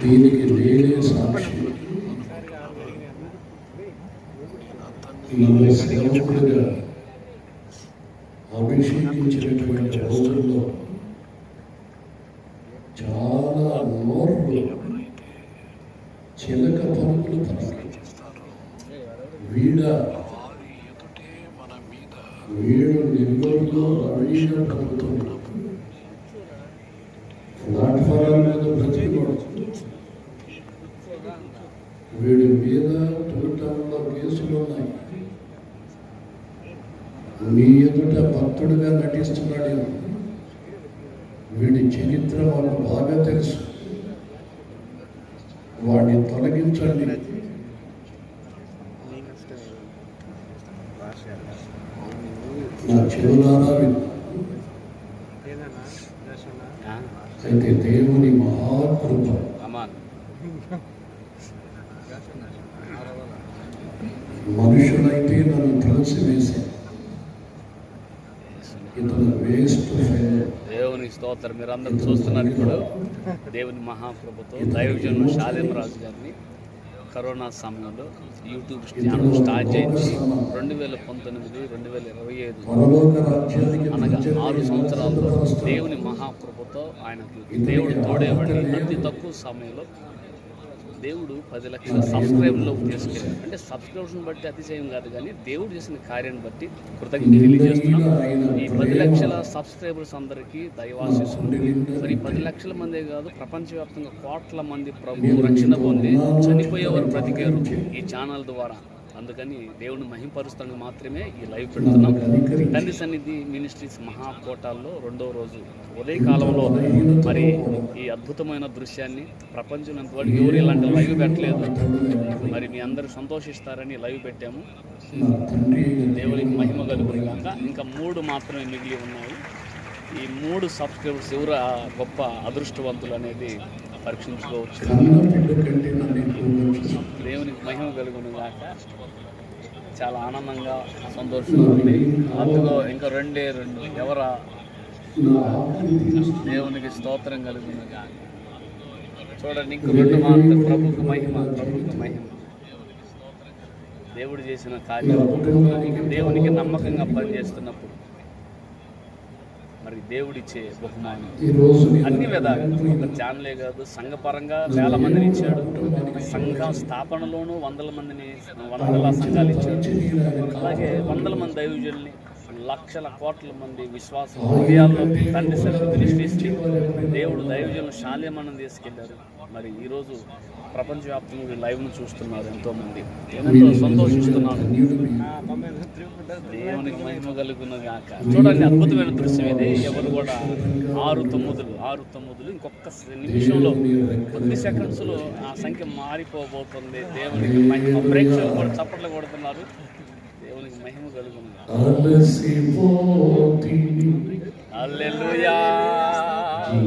దీనికి నేనే సాక్షి. నన్ను సేవకుడిగా అభిషేకించినటువంటి రోజుల్లో చాలా నోర్లు చిలక పలుకులు వీడ వీడు నెల్లూరులో రవీణ ప్రభుత్వం ప్లాట్ఫారం మీద బ్రతికిపడుతుంది వీడి మీద టూటంలో కేసులు ఉన్నాయి. మీ ఎదుట భక్తుడిగా నటిస్తున్నాడు వీడి చరిత్ర వాళ్ళకు బాగా తెలుసు. వాడిని తొలగించండి. నా చెవులారా అయితే దేవుని మహాకృప. అమాన్. మనుషులైతే నన్ను త్రసివేసి ఇతను వేస్ట్ దేవుని స్తోత్రం మీరు అందరూ చూస్తున్నారు ఇప్పుడు. దేవుని మహాప్రభుతో దైవజనులు శాలేం రాజు గారిని కరోనా సమయంలో యూట్యూబ్ ఛానల్ స్టార్ట్ చేయించి రెండు వేల పంతొమ్మిది రెండు వేల ఇరవై ఐదు అనగా ఆరు సంవత్సరాల్లో. దేవుని మహాకృపతో ఆయనకు దేవుడు తోడేవాడి. అతి తక్కువ సమయంలో దేవుడు పది లక్షల సబ్స్క్రైబర్లోకి తీసుకెళ్ళాడు అంటే సబ్స్క్రిప్షన్ బట్టి అతిశయం కాదు కానీ దేవుడు చేసిన కార్యాన్ని బట్టి కృతజ్ఞత తెలియజేస్తున్నాం. ఈ పది లక్షల సబ్స్క్రైబర్స్ అందరికీ దైవాశిస్తుంది మరి పది లక్షల మందే కాదు ప్రపంచవ్యాప్తంగా కోట్ల మంది ప్రభు రక్షణ పొంది చనిపోయేవారు బ్రతికారు. ఈ ఛానల్ ద్వారా అందుకని దేవుని మహింపరుస్తానికి మాత్రమే ఈ లైవ్ పెడుతున్నాం. తండ్రి సన్నిధి మినిస్ట్రీస్ మహాకోటాల్లో రెండో రోజు ఉదయ కాలంలో మరి ఈ అద్భుతమైన దృశ్యాన్ని ప్రపంచంలో ఎంతవరకు ఎవరు ఇలాంటి లైవ్ పెట్టలేదు. మరి మీ అందరు సంతోషిస్తారని లైవ్ పెట్టాము. దేవుడికి దేవునికి మహిమ కలుగును ఇంకా మూడు మాత్రమే మిగిలి ఉన్నాయి. ఈ మూడు సబ్స్క్రైబర్స్ ఎవరు గొప్ప అదృష్టవంతులు అనేది పరీక్షించుకోవచ్చు. దేవునికి మహిమ కలుగును గాక చాలా ఆనందంగా సంతోషంగా ఉంది. అందులో ఇంకా రెండే రెండు. ఎవరా. దేవునికి స్తోత్రం కలుగును చూడండి ఇంక రెండు మాత్రం ప్రభుకు మహిమ ప్రభుకు మహిమ. దేవుడు చేసిన కార్యం దేవునికి నమ్మకంగా పనిచేస్తున్నప్పుడు. మరి దేవుడిచ్చే బహుమానం. అన్ని విధాలు. ఒక ఛానలే కాదు సంఘపరంగా వేల మందిని ఇచ్చాడు. సంఘ స్థాపనలోనూ వందల మందిని వందల సంఘాలు ఇచ్చాడు. అలాగే వందల మంది దైవజనుల్ని లక్షల కోట్ల మంది విశ్వాసం హృదయాల్లో తండ్రి సరిగ్గా దేవుడు దైవజనులు శాల్యమానం తీసుకెళ్ళారు. మరి ఈరోజు ప్రపంచవ్యాప్తంగా లైవ్ లైవ్ను చూస్తున్నారు ఎంతోమంది. ఎంతో సంతోషిస్తున్నాను దేవునికి మహిమ కలుగును గాక. చూడండి అద్భుతమైన దృశ్యం ఇది. ఎవరు కూడా ఆరు తొమ్మిదులు ఆరు తొమ్మిదులు ఇంకొక నిమిషంలో కొద్ది సెకండ్స్లో ఆ సంఖ్య మారిపోబోతుంది. దేవునికి మహిమ. ప్రేక్షకులు కూడా చప్పట్లు కొడుతున్నారు. దేవునికి మహిమ కలుగును. గాక. అలసిపోతిని hallelujah.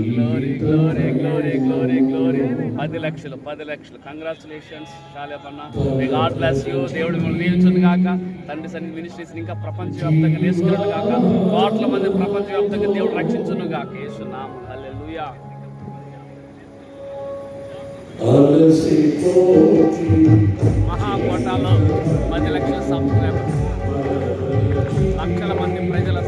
Glory glory glory glory glory పది లక్షలు పది లక్షలు. కంగ్రాచులేషన్స్ చాలేపన్న మీ గాడ్ బ్లెస్ యూ దేవుడు మిమ్మల్ని గాక. తండ్రి సన్ని మినిస్ట్రీస్ ఇంకా ప్రపంచవ్యాప్తంగా నేర్చుకున్నాడు గాక. కోట్ల మంది ప్రపంచవ్యాప్తంగా దేవుడు రక్షించును గాక. యేసునామం హల్లెలూయా అలసిపోతిని మహాకోటాలో పది లక్షల సబ్స్క్రైబర్ లక్షల మంది ప్రజల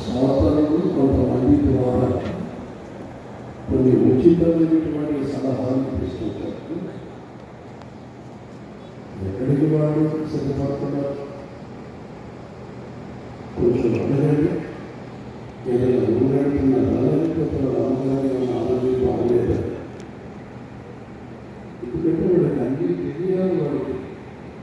సాతాను కొంతమంది ద్వారా కొన్ని ఉచితమైనటువంటి సలహాలు తీసుకుంటారు ఎక్కడికి వాళ్ళు సిద్ధపడుతున్నారు కొంచెం అడగండి ఏదైనా ఊరంటున్న రాజకీయ రామగారి ఆలోచన బాగలేదా